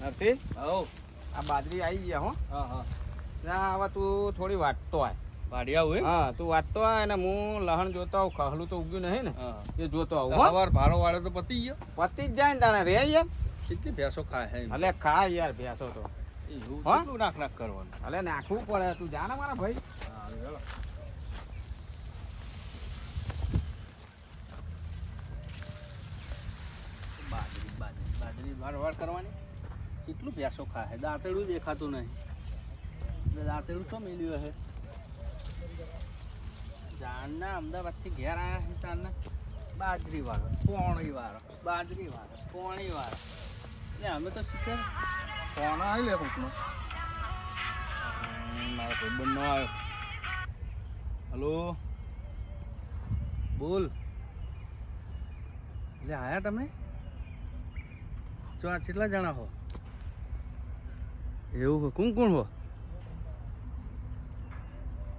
નરસિંહ? હો આ બાજરી આવી ગયા હો. હા હા. ના હવે તું થોડી વાટતો આય. વાડિયા હોય? હા તું વાટતો આય અને હું લહણ જોતો આવું. કહલું તો ઉગ્યું નહીં ને. એ જોતો આવું સવાર ભાડો વાળો તો પતી ગયો. પતી જ જાય ને તાણે રે યાર. કેટલી ભેંસો ખાય હે અલે ખા યાર ભેંસો તો. એવું હા? નાખ નાખ કરવાનું? અલે નાખવું પડે. તું જાણે મારા ભાઈ? બાજરી બાજરી બાજરી વાર વાર કરવાની? કેટલું ભેંસો ખાય દાંતેડું દેખાતું નહીં. એટલે દાંતેડું શું મેલ્યું હે જાણના અમદાવાદથી ઘેર આવ્યા છે તારના બાજરી વાળો પોણી વાળો બાજરી વાળો પોણી વાળો એટલે અમે તો શીખે પોણો આવી લે કોકનો મારો ભાઈબંધ નો આવ્યો. હલો? બોલ. એટલે આયા તમે? જો આ કેટલા જણા હો? એવું હોય. કોણ કોણ હો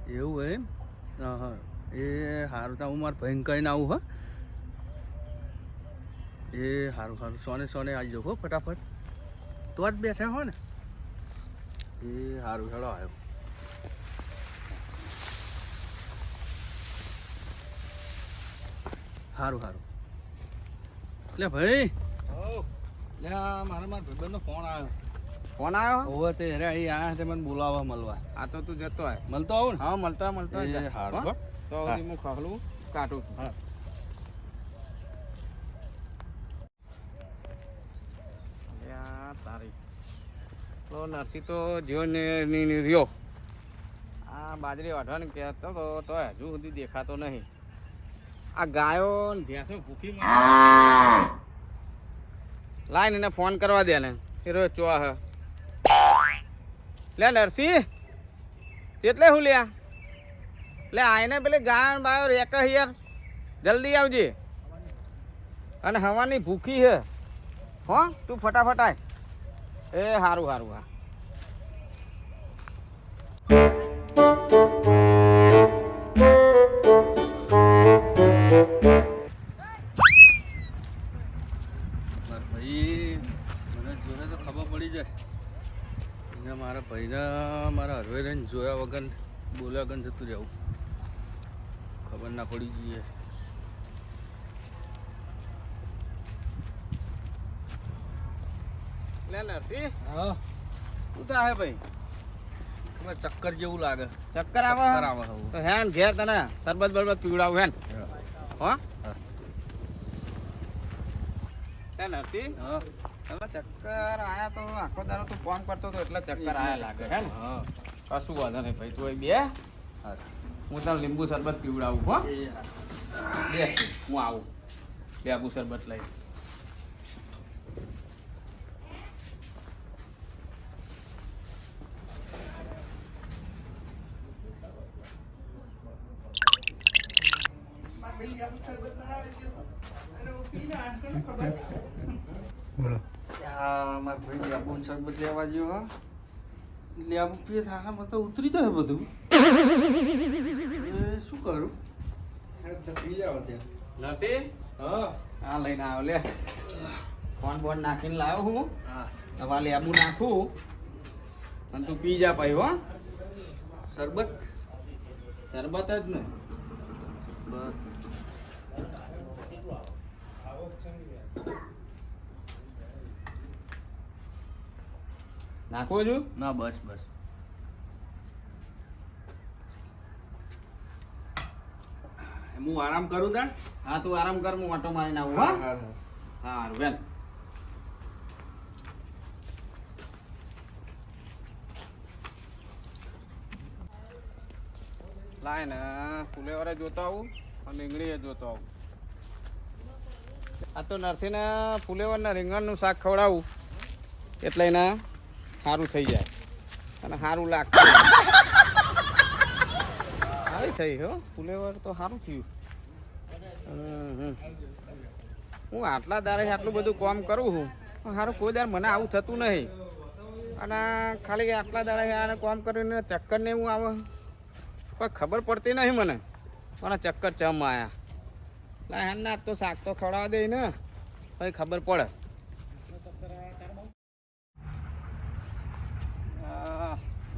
એવું હોય એમ? હા હા. એ સારું ત્યાં હું મારા ભાઈને કહીને આવું, હો? એ સારું સારું સોને સોને આવી જાઉં હો, ફટાફટ. તો જ બેઠા હો ને. એ સારું હેડો, આવ્યો. સારું સારું લે ભાઈ. લે મારા મારા ભાઈબંધનો ફોન આવ્યો. ફોન આવ્યો? હોવે તે રે અહીં આયા તે મને બોલાવવા મળવા. આ તો તું જતો આય મળતો આવું ને? હા મળતો મળતો એ હારું. તો હું. ખહલું કાઢું. હા. તારી. તો નરસિંહ તો જીવો ને- ની- ની રહ્યો. આ બાજરી વાઢવાની કહેતો તો તો હજુ સુધી દેખાતો નહીં. આ ગાયો ને ભેંસો ભૂખી. લાઈને એને ફોન કરવા દે ને. એ રોજ લે નરસિંહ, કેટલે હું લ્યા? લે આઈને પેલી ગાય ને બાયો રેક યાર. જલ્દી આવજે. અને હવાની ભૂખી હે. હો, તું ફટાફટ આય. એ સારું સારું હા. વગર જતું રહેવું. ખબર ના પડી જોઈએ. ચક્કર જેવું લાગે. ચક્કર આવે. ચક્કર આવે હવે. તો હેન ઘેર તને સરબત બરબત પીવડાવું હેન. હો. નરસિંહ તમે ચક્કર આયા તો આખો દાડો તું ફોન કરતો તો એટલે ચક્કર આયા લાગે હે. ને કશું વાંધો નહીં ભાઈ તું બે હા હું તને લીંબુ શરબત પીવડાવું હો એ બે હું આવું લેબુ શરબત લઈ આ મારા ભાઈ લેબુ ને શરબત લેવા ગયો હો લેબુ પીએ થાકા મને તો ઉતરી જાય બધું એ શું કરું જાવ હા આ લઈને આવ્યો લે. ફોન બોન નાખીને લાવ્યો હું. હા. હવે લેબુ નાખું. અને તું પી જા પછી હો. શરબત. શરબત જ ને. શરબત. નાખવો છું ના બસ બસ. હું આરામ કરું તાણ? હા તું આરામ કર હું ઓટો મારીને આવું હા હા? વેલ. લાય ને ફુલેવરે જોતો આવું અને રીંગણીએ જોતો આવું. આ તો નરસિંહને ફુલેવરના રીંગણનું શાક ખવડાવું. એટલે એને સારું થઈ જાય. અને સારું લાગતું. થઈ હો. ફુલેવર તો સારું થયું. હું આટલા દારે આટલું બધું કામ કરું છું સારું કોઈ દાડ મને આવું થતું નહીં. અને ખાલી આટલા દાડે આને કામ કરીને ચક્કર ને એવું આવે. કોઈ ખબર પડતી નહીં મને. પણ ચક્કર ચમ આયા. એટલે એના ના તો શાક તો ખવડાવવા દે ને. પછી ખબર પડે.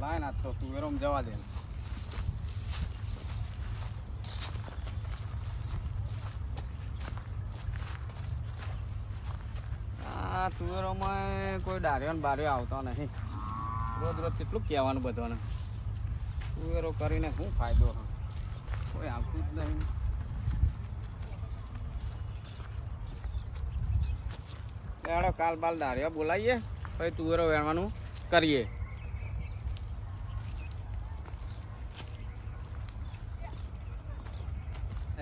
લાય ના તો તુવેરોમાં જવા દે. આ તુવેરોમાં કોઈ ડાર્યો ને બાર્યો આવતો નહીં. રોજ રોજ કેટલું કહેવાનું બધાને. તુવેરો કરીને શું ફાયદો? કોઈ આવતું જ નહીં. લેડો કાલ બાલ ડાર્યા બોલાવીએ પછી તુવેરો વેણવાનું કરીએ.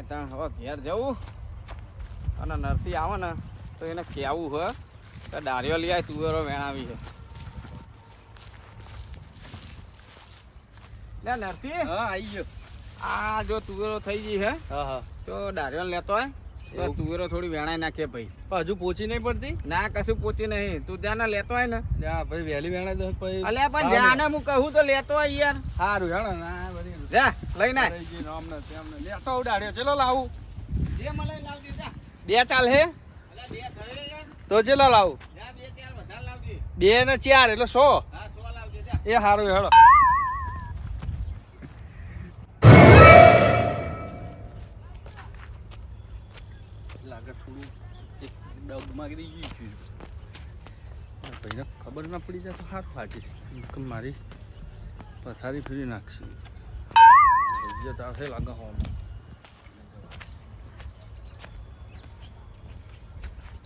ત્રણ હવે ઘેર જવું. અને નરસિંહ આવે ને, તો એને કહેવું હે. ડાળીઓ લઈ આવી તુવેરો વેણાવી છે. લે નરસી હા આવી ગયો. આ જો તુવેરો થઈ ગઈ છે હા હા. તો ડાળીઓ લેતો હોય તો. તુવેરો થોડી વેણાઈ નાખે ભાઈ. હજુ પોચી નહીં પડતી? ના કશું પોચી નહીં. તું જ્યાં લેતો હોય ને. જા ભાઈ વહેલી વેણા દો ભાઈ અલે પણ જાને હું કહું તો લેતો હોય યાર. સારું હેડો ના બધી જા લઈ ને આમને તેમને. લેતો ડાળ્યો ચલો લાવું. જે મળે લાવ દીધા બે ચાલ હે. બે યાર તો ચલો લાવું? બે ને ચાર, એટલે સો. એ સારું હેડો લાગે થોડું એક ડગ માગી ગયું ભાઈને ખબર ના પડી જાય તો સારું હાજી મારી પથારી ફેરી નાખશે. ઇજ્જત આવશે લાગે હોમ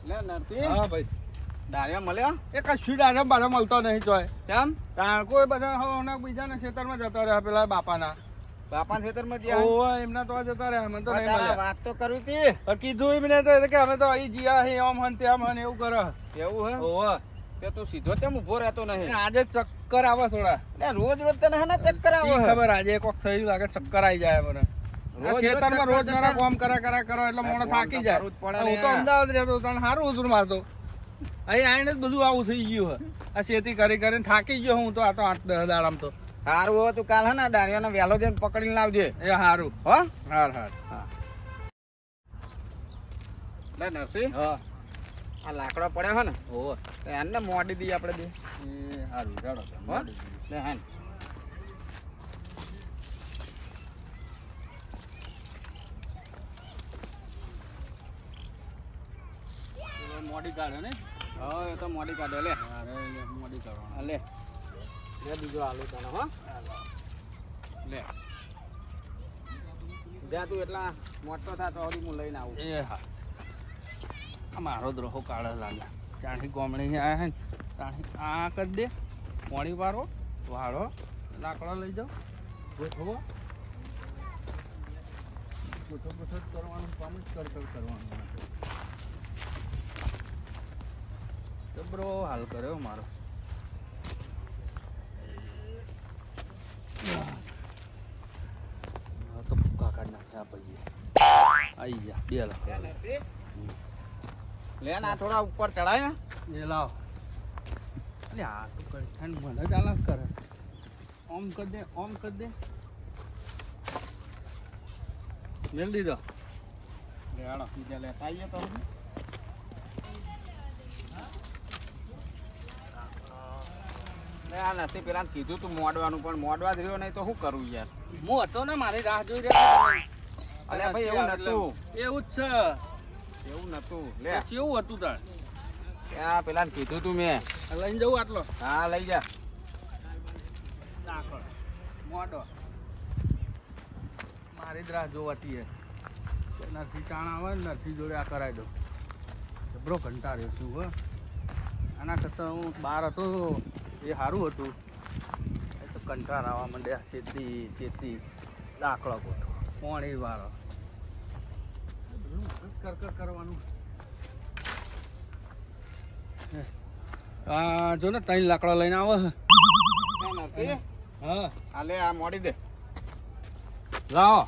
લે નરસી હા ભાઈ. ડાળિયા મળ્યો? એ કશું ડારે બારે મળતો નહીં જોય કેમ? કારણ કોઈ બધા બીજાના ખેતરમાં જતા રહ્યા પેલા બાપાના. બાપા ખેતરમાં ગયા એમના તો જતા રહ્યા મને તો નહીં મળ્યા. વાત તો કરવી હતી પણ કીધું એમને તો કે અમે તો અહીં જીયા હે આમ હન હન એવું કરે. એવું હે? ઓહો. તે તું સીધો તેમ ઊભો રહેતો નહીં. આજે ચક્કર આવે થોડા. રોજ રોજ તને હે ને ચક્કર આવે? ખબર આજે કોક થયું લાગે ચક્કર આવી જાય મને. ખેતરમાં રોજ નરા કામ કરા કરા કરો એટલે મોણો થાકી જાય. હું તો અમદાવાદ રહેતો તને સારું ઉધર મારતો. અહીં આઈને જ બધું આવું થઈ ગયું હે આ ખેતી કરી કરીને થાકી ગયો હું તો આ તો આઠ દસ દાડામાં તો. હારું હવે તું કાલ હે ને ડાળિયાનો વહેલો જઈને પકડીને લાવજે. એ સારું હો? હાર હાર. હા નરસિંહ. હા. આ લાકડો પડ્યો હે ને. ઓ એને મોડી દઈએ આપણે બે એ સારું ચાલો હો? લે હે ને. મોડી કાઢે ને? હા એ તો મોડી કાઢે લે. અરે મોડી કાઢો લે. લે બીજો આલુ તને હો. લે. જ્યાં તું એટલા મોટો થા તો હું લઈને આવું. એ હા. આ મારો દ્રોહો કાળો લાગે. ચાણી ગોમણી આવ્યા હે ને. ચાણી આ કરી દે. મોડી વાળો વાળો લાકડો લઈ જાઓ. ગોઠવો. ગોઠો ગોઠો જ કરવાનું કામ જ કર કર કરવાનું. જબરો હાલ કર્યો મારો. તો કાકા નાખ્યા પછી આઈ ગયા બે લાખ લે ને થોડા ઉપર ચડાય ને. એ લાવ. આ તો કરછાણ મને જ અલગ કરે. ઓમ કર દે ઓમ કર દે. મેલ દીધો. લે બીજા લેતા આવીએ તો હજી. લે આ નથી પેલા કીધું તું મોડવાનું પણ મોડવા જ રહ્યો નહીં તો શું કરું યાર? હું હતો ને મારી રાહ જોઈ રહ્યો ભાઈ એવું નતું. એવું જ છે. એવું નતું. લે. કેવું હતું તાર? આ પેલા કીધું તું મેં. લઈને જવું આટલો? હા લઈ જા. મોડો. મારી જ રાહ જોવાતી હે. નરસી ચાણ આવે ને નરસી જોડે આ કરાવી દો જબરો કંટાળ્યો છું હો. આના કરતાં હું બહાર હતો. એ સારું હતું. એ તો કંટાળ આવવા માંડ્યા ચેતી ચેતી દાખલો ગોઠવો પોણી વાળો. આ કર કર કરવાનું આ જો ને ત્રણ લાકડા લઈને આવે. હાલે હા. આ આ મોડી દે. લાવો.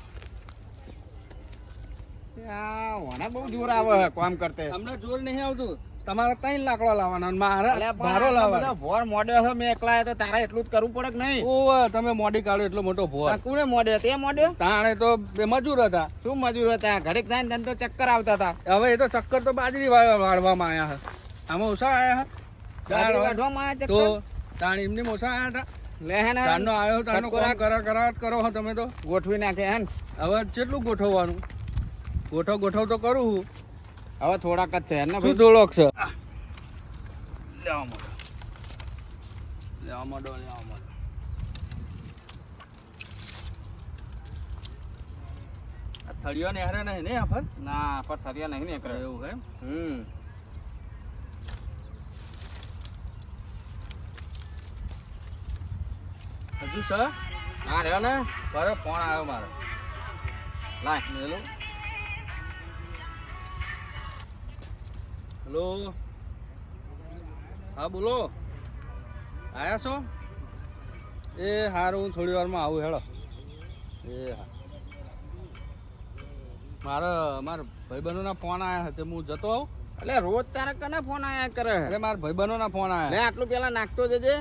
આ વણા બહુ જોર આવે કામ કરતે. અમને જોર નહીં આવતું. તમારે ત્રણ લાકડો લાવવાના મારા ભારો લાવવાનો. ભોર મોડ્યો છે મેં એકલા તો તારે એટલું જ કરવું પડે કે નહીં? ઓ તમે મોડી કાઢો એટલો મોટો ભોર. કોને મોડ્યો તે મોડ્યો તાણે તો બે મજૂર હતા. શું મજૂર હતા? ઘડીક થાય ને તો ચક્કર આવતા હતા. હવે એ તો ચક્કર તો બાજરી વાળવામાં આવ્યા છે. આમાં ઓછા આવ્યા આયા તો ચક્કર? તાણ એમની ઓછા આવ્યા હતા. લે હે ને. ચારનો આવ્યો તાનો કરા કરા કરો હો તમે તો. ગોઠવી નાખે હે હવે કેટલું ગોઠવવાનું? ગોઠવ ગોઠવ તો કરું હવે થોડાક જ છે ને શું થોડોક છે? લેવા માંડો લેવા માંડો લેવા માંડો થળિયો ને હારે નહીં ને આ ના પર થળિયા નહીં ને કરે એવું એમ? હમ. હજુ સર ના રહ્યો ને. બરો ફોન આવ્યો મારો. લાય. હેલો? હેલો? હા બોલો. આયા છો? એ હારું હું થોડી વારમાં આવું હેડો. એ હા. મારા મારા ભાઈબંધોના ફોન આવ્યા હતા હું જતો આવું. એટલે રોજ તારે કને ફોન આયા કરે? અરે મારા ભાઈબંધોના ફોન આવ્યા આવ્યા આટલું પેલા નાખતો જજે.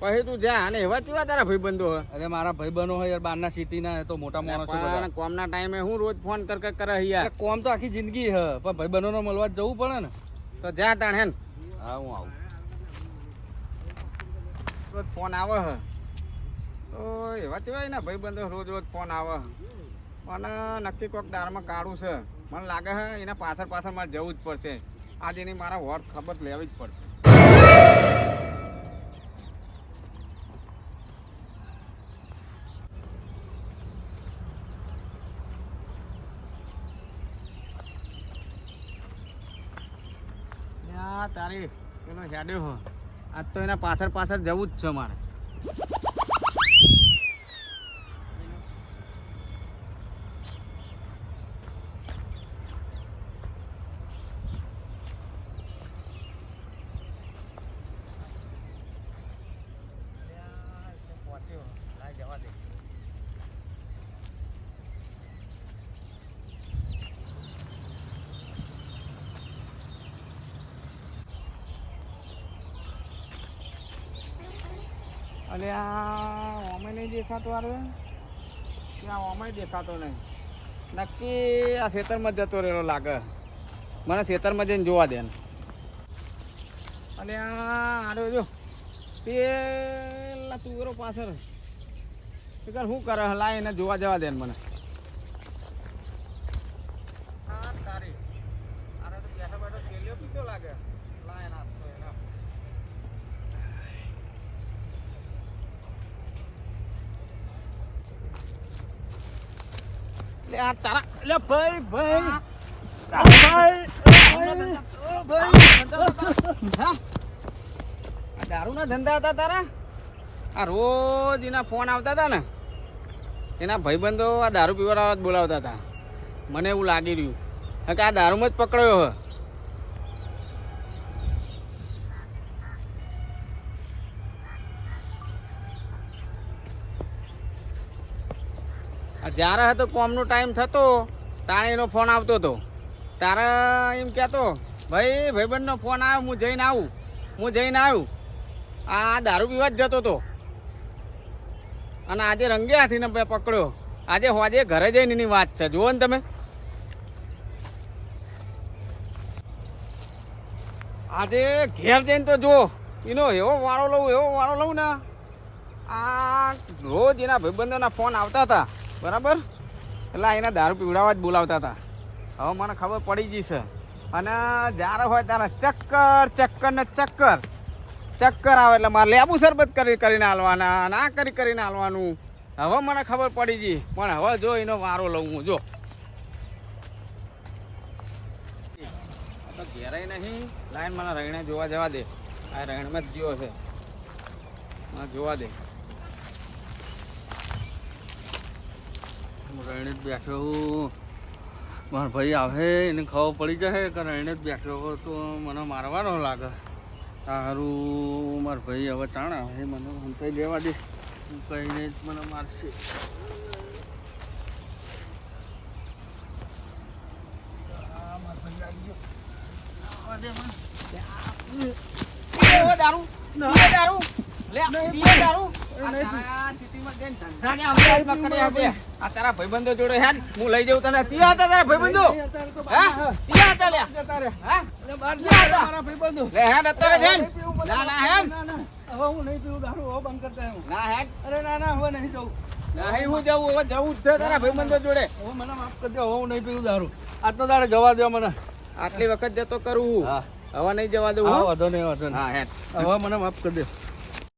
પછી તું જા અને એવા ચેવા તારા ભાઈબંધો હોય? અરે મારા ભાઈબંધો હોય યાર બહારના સિટીના તો મોટા માણસ પણ કોમના ટાઈમે હું રોજ ફોન કર કર કરે યાર. કોમ તો આખી જિંદગી હે પણ ભાઈબંધોનો મળવા જવું પડે ને. તો જા તાણ હેન. હા હું આવું. રોજ ફોન આવે હે. તો એવા કેવા એના ભાઈબંધો રોજ રોજ ફોન આવે. મને નક્કી કોઈક દારમાં કાઢું છે. મને લાગે છે એના પાછળ પાછળ મારે જવું જ પડશે. આજે એની મારા વર્ત ખબર લેવી જ પડશે. તારી, પેલો હેડ્યો હો. આજ તો એના પાછળ પાછળ જવું જ છે મારે. અને આ ઓમે નહીં દેખાતો અરે ત્યાં ઓમે દેખાતો નહીં. નક્કી આ ખેતરમાં જતો રહેલો લાગે. મને ખેતરમાં જઈને જોવા દે. અને આડો જો. પેલા તુવેરો પાછળ. શું કરે? લાય એને જોવા જવા દે મને આ તારી આને તો બેઠો બેઠો કેલિયો પીતો લાગે લાય નાખતો એના લે આ તારા લે ભાઈ ભાઈ. ભાઈ દારૂના ધંધા હતા તારા? આ રોજ એના ફોન આવતા હતા ને. એના ભાઈબંધો આ દારૂ પીવા જ બોલાવતા હતા. મને એવું લાગી રહ્યું. કે આ દારૂમાં જ પકડ્યો હે. જ્યારે હતો, કોમનો ટાઈમ થતો તાણે એનો ફોન આવતો હતો. તારે એમ કહેતો, ભાઈ, ભાઈબંધનો ફોન આવ્યો, હું જઈને આવું, હું જઈને આવ્યું. આ દારૂ પીવા જ જતો હતો. અને આજે રંગે હાથીને પકડ્યો. આજે આજે ઘરે જઈને એની વાત છે. જુઓ ને તમે. આજે ઘેર જઈને તો જો એનો એવો વાળો લઉં, એવો વાળો લઉં ને. આ રોજ એના ભાઈબંધોના ફોન આવતા હતા. બરાબર? એટલે એના દારૂ પીવડાવવા જ બોલાવતા હતા. હવે મને ખબર પડી ગઈ છે. અને જ્યારે હોય ત્યારે ચક્કર ચક્કર ને ચક્કર. ચક્કર આવે એટલે મારે લેબુ શરબત કરી, કરીને હાલવાના આ કરી, કરીને હાલવાનું. હવે મને ખબર પડી ગઈ. પણ હવે જો એનો વારો લઉં હું, જો. તો ઘેરાય નહીં. લાઈન મને રહીને જોવા જવા દે. આ રહીણમાં જ ગયો છે. જોવા દે. રહીને જ બેઠો મારો ભાઈ આવે, એને ખબર પડી જશે, કારણ એને જ બેઠો તો મને મારવાનો લાગે. સારું મારો ભાઈ હવે ચાણ આવે મને હંતાઈ દેવા દે. હું કહીને જ મને મારશે. દારૂ. દારૂ. લે દારૂ. આ તારા ભાઈબંધો જોડે હેડ હું લઈ જાઉં તને. ચિયા હતા તારા ભાઈબંધો? હા? ચિયા હતા લ્યા. હા? ચિયા હતા? લે હેડ અત્યારે હેડ. ના ના હેડ. હવે હું નહીં પીવું દારૂ હવે બંધ કરતા હું. ના હેડ. અરે ના ના હવે નહીં જવું. નહીં હું જવું હવે જવું જ છે તારા ભાઈબંધો જોડે. હવે મને માફ કરજો હવે હું નહીં પીવું દારૂ. આજનો દાડે જવા દો મને. આટલી વખત જતો કરું હા. હવે નહીં જવા દઉં હા. વાંધો નહીં વાંધો હા હેડ. હવે મને માફ કરી દે.